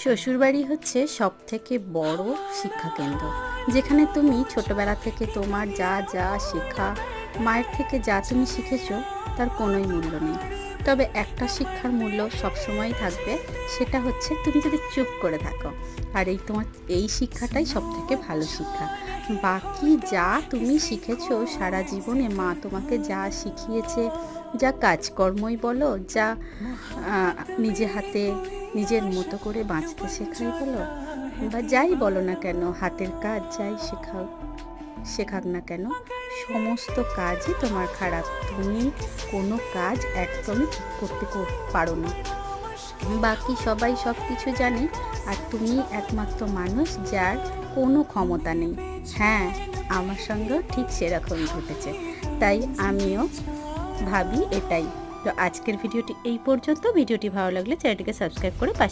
শ্বশুরবাড়ি হচ্ছে সব থেকে বড় শিক্ষাকেন্দ্র, যেখানে তুমি ছোটবেলা থেকে তোমার যা যা শেখা, মায়ের থেকে যা তুমি শিখেছো, তার কোনোই মূল্য নেই। তবে একটা শিক্ষার মূল্য সবসময়ই থাকবে, সেটা হচ্ছে তুমি যদি চুপ করে থাকো, আর এই তোমার, এই শিক্ষাটাই সব থেকে ভালো শিক্ষা। বাকি যা তুমি শিখেছো, সারা জীবনে মা তোমাকে যা শিখিয়েছে, যা কাজকর্মই বলো, যা নিজে হাতে নিজের মতো করে বাঁচতে শেখাই বলো বা যাই বলো না কেন, হাতের কাজ যাই শেখাও, শেখাক না কেন? সমস্ত কাজই তোমার খারাপ। তুমি কোনো কাজ একদমই ঠিক করতে পারো না। বাকি সবাই সব কিছু জানে, আর তুমি একমাত্র মানুষ যার কোনো ক্ষমতা নেই। হ্যাঁ আমার সঙ্গেও ঠিক সেরকমই ঘটেছে। তাই আমিও ভাবি এটাই। তো আজকের ভিডিওটি এই পর্যন্ত। ভিডিওটি ভালো লাগলে চ্যানেলটিকে সাবস্ক্রাইব করে পাশে